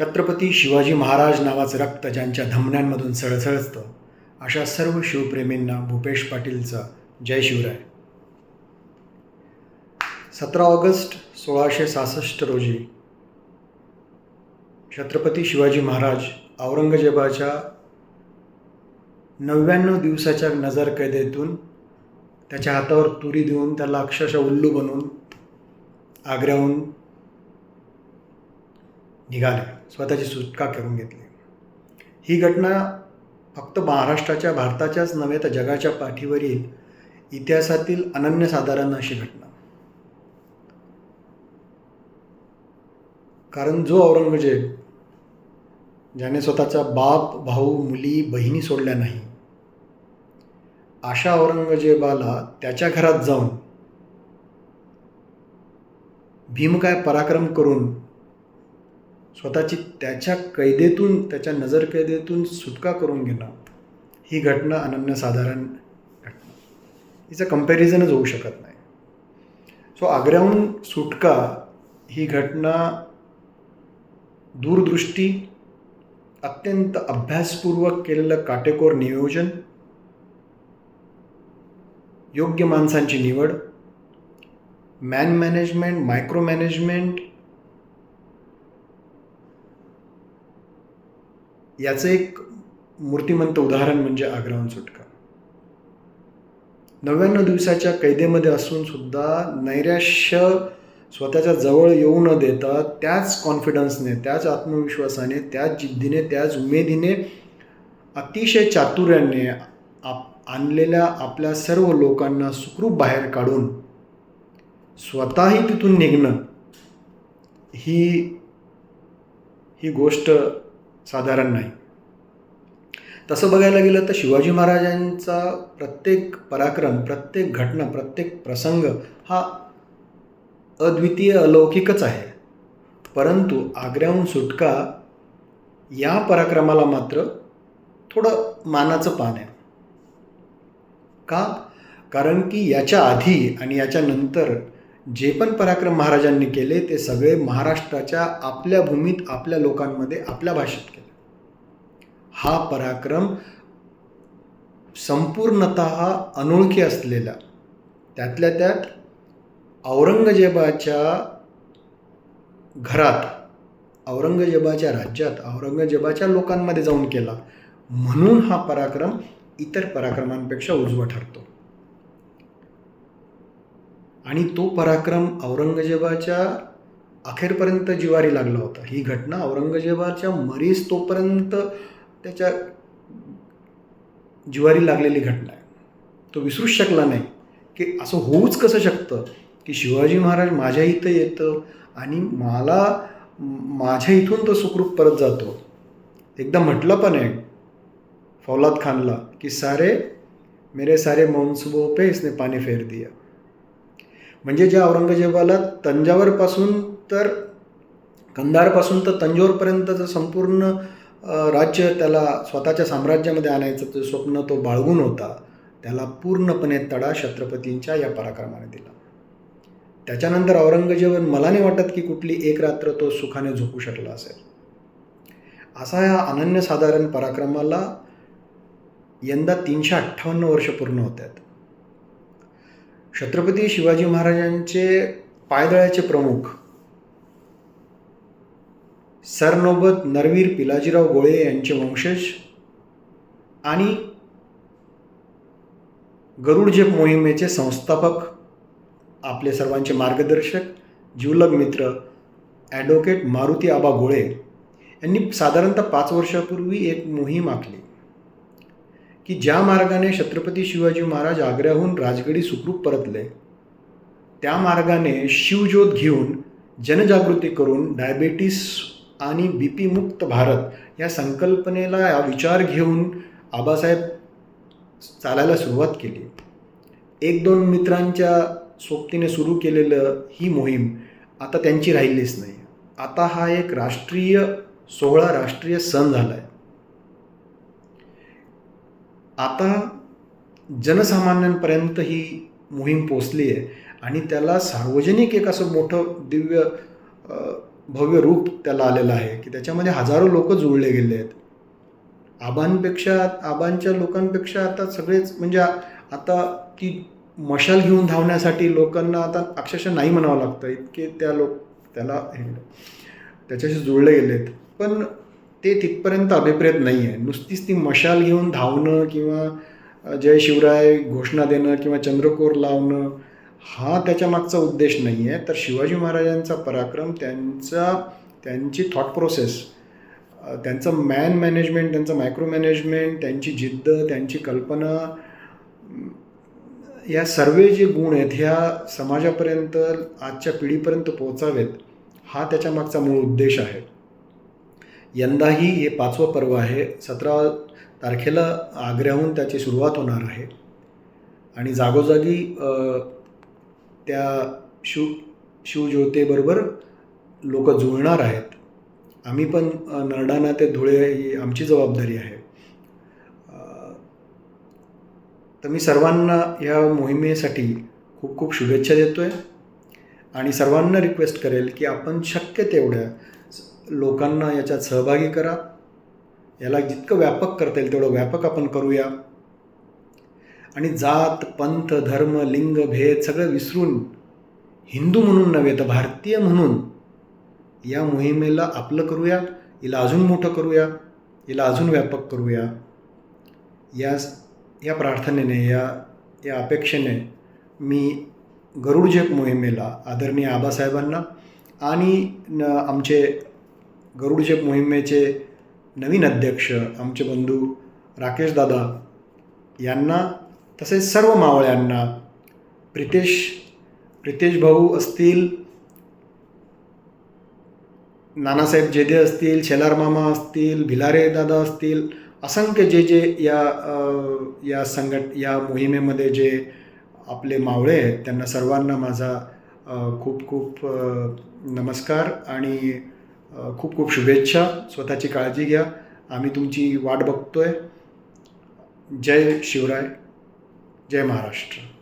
छत्रपती शिवाजी महाराज नावाचं रक्त ज्यांच्या धमन्यांमधून सळसळतं अशा सर्व शिवप्रेमींना भूपेश पाटीलचा जय शिवराय. सतरा ऑगस्ट सोळाशे सहासष्ट रोजी छत्रपती शिवाजी महाराज औरंगजेबाच्या नव्याण्णव दिवसाच्या नजरकैदेतून त्याच्या हातावर तुरी देऊन त्याला अक्षरशः उल्लू बनवून आग्र्याहून निघाले. स्वतःची सुटका करून घेतली. ही घटना फक्त महाराष्ट्राच्या भारताच्याच नव्हे तर जगाच्या पाठीवरील इतिहासातील अनन्यसाधारण अशी घटना. कारण जो औरंगजेब ज्याने स्वतःचा बाप भाऊ मुली बहिणी सोडल्या नाही अशा औरंगजेबाला त्याच्या घरात जाऊन भीमकाय पराक्रम करून स्वतःची त्याच्या कैदेतून त्याच्या नजरकैदेतून सुटका करून घेणं ही घटना अनन्यसाधारण घटना. हिचं कम्पॅरिझनच होऊ शकत नाही. सो आग्र्याहून सुटका ही घटना दूरदृष्टी अत्यंत अभ्यासपूर्वक केलेलं काटेकोर नियोजन योग्य माणसांची निवड मॅन मॅनेजमेंट मायक्रो मॅनेजमेंट याचं एक मूर्तिमंत उदाहरण म्हणजे आग्राहून सुटका. नव्याण्णव दिवसाच्या कैदेमध्ये असून सुद्धा नैराश्य स्वतःच्या जवळ येऊ न देता त्याच कॉन्फिडन्सने त्याच आत्मविश्वासाने त्याच जिद्दीने त्याच उमेदीने अतिशय चातुर्याने आप आणलेल्या आपल्या सर्व लोकांना सुखरूप बाहेर काढून स्वतःही तिथून निघणं ही ही गोष्ट साधारण नाही. तसं बघायला गेलं तर शिवाजी महाराजांचा प्रत्येक पराक्रम प्रत्येक घटना प्रत्येक प्रसंग हा अद्वितीय अलौकिकच आहे. परंतु आग्र्याहून सुटका या पराक्रमाला मात्र थोडं मानाचं पान आहे. का? कारण की याच्या आधी आणि याच्यानंतर जे पण पराक्रम महाराजांनी केले ते सगळे महाराष्ट्राच्या आपल्या भूमीत आपल्या लोकांमध्ये आपल्या भाषेत केले. हा पराक्रम संपूर्णत अनोळखी असलेला त्यातल्या त्यात औरंगजेबाच्या घरात औरंगजेबाच्या राज्यात औरंगजेबाच्या लोकांमध्ये जाऊन केला. म्हणून हा पराक्रम इतर पराक्रमांपेक्षा उजवा ठरतो. आणि तो पराक्रम औरंगजेबाच्या अखेरपर्यंत जिवारी लागला होता. ही घटना औरंगजेबाच्या मरीस तोपर्यंत त्याच्या जिवारी लागलेली घटना आहे. तो विसरूच शकला नाही की असं होऊच कसं शकतं की शिवाजी महाराज माझ्या इथं येतं आणि मला माझ्या इथून तो सुखरूप परत जातो. एकदा म्हटलं पण आहे फौलाद खानला की सारे मेरे सारे मनसुबो पे इसने पाणी फेर दिया. म्हणजे ज्या औरंगजेबाला तंजावरपासून तर कंधारपासून तर तंजोरपर्यंतचं संपूर्ण राज्य त्याला स्वतःच्या साम्राज्यामध्ये आणायचं ते स्वप्न तो बाळगून होता त्याला पूर्णपणे तडा छत्रपतींच्या या पराक्रमाने दिला. त्याच्यानंतर औरंगजेब मला नाही वाटत की कुठली एक रात्र तो सुखाने झोपू शकला असेल. असा या अनन्यसाधारण पराक्रमाला यंदा तीनशे अठ्ठावन्न वर्ष पूर्ण होत आहेत छत्रपती शिवाजी महाराजांचे पायदळाचे प्रमुख सरनोबत नरवीर पिलाजीराव गोळे यांचे वंशज आणि गरुडझेप मोहिमेचे संस्थापक आपले सर्वांचे मार्गदर्शक जीवलग मित्र ॲडव्होकेट मारुती आबा गोळे यांनी साधारणतः पाच वर्षापूर्वी एक मोहीम आखली. की ज्या मार्गाने छत्रपती शिवाजी महाराज आग्र्याहून राजगडी सुखरूप परतले त्या मार्गाने शिवज्योत घेऊन जनजागृती करून डायबेटीस आणि बी पी मुक्त भारत या संकल्पनेला विचार घेऊन आबासाहेब चालायला सुरुवात केली. एक दोन मित्रांच्या सोबतीने सुरू केलेलं ही मोहीम आता त्यांची राहिलीच नाही. आता हा एक राष्ट्रीय सोहळा राष्ट्रीय सण झाला आहे आता जनसामान्यांपर्यंत ही मोहीम पोचली आहे आणि त्याला सार्वजनिक एक असं मोठं दिव्य भव्य रूप त्याला आलेलं आहे की त्याच्यामध्ये हजारो लोक जुळले गेले आहेत. आबांपेक्षा आबांच्या लोकांपेक्षा आता सगळेच म्हणजे आता ती मशाल घेऊन धावण्यासाठी लोकांना आता अक्षरशः नाही म्हणावं लागतं. इतके त्या लोक त्याला हे त्याच्याशी जुळले गेलेत. पण ते तिथपर्यंत अभिप्रेत नाही आहे नुसतीच ती मशाल घेऊन धावणं किंवा जय शिवराय घोषणा देणं किंवा चंद्रकोर लावणं हा त्याच्या मागचा उद्देश नाही आहे तर शिवाजी महाराजांचा पराक्रम त्यांचा त्यांची थॉट प्रोसेस त्यांचं मॅन मॅनेजमेंट त्यांचं मायक्रो मॅनेजमेंट त्यांची जिद्द त्यांची कल्पना या सर्व जे गुण आहेत ह्या समाजापर्यंत आजच्या पिढीपर्यंत पोहोचावेत हा त्याच्या मागचा मूळ उद्देश आहे. यंदाही हे पाचवं पर्व आहे. सतरा तारखेला आग्र्याहून त्याची सुरुवात होणार आहे. आणि जागोजागी त्या शिव शिवज्योतेबरोबर लोक जुळणार आहेत. आम्ही पण अ, नरडाणा ते धुळे ही आमची जबाबदारी आहे. तर मी सर्वांना ह्या मोहिमेसाठी खूप खूप शुभेच्छा देतो आहे आणि सर्वांना रिक्वेस्ट करेल की आपण शक्य तेवढ्या लोकांना याच्यात सहभागी करा. याला जितकं व्यापक करता येईल तेवढं व्यापक आपण करूया. आणि जात पंथ धर्म लिंग भेद सगळं विसरून हिंदू म्हणून नव्हे तर भारतीय म्हणून या मोहिमेला आपलं करूया हिला अजून मोठं करूया हिला अजून व्यापक करूया. या या प्रार्थनेने या या अपेक्षेने मी गरुडजेप मोहिमेला आदरणीय आबासाहेबांना आणि आमचे गरुडझेप मोहिमेचे नवीन अध्यक्ष आमचे बंधू राकेश दादा यांना तसेच सर्व मावळ्यांना प्रितेश प्रितेश भाऊ असतील नानासाहेब जेदे असतील शेलार मामा असतील भिलारे दादा असतील असंख्य जे जे या या संघट या मोहिमेमध्ये जे आपले मावळे आहेत त्यांना सर्वांना माझा खूप खूप नमस्कार आणि खूप खूप शुभेच्छा. स्वतःची काळजी घ्या. आम्ही तुमची वाट बघतोय. जय शिवराय. जय महाराष्ट्र.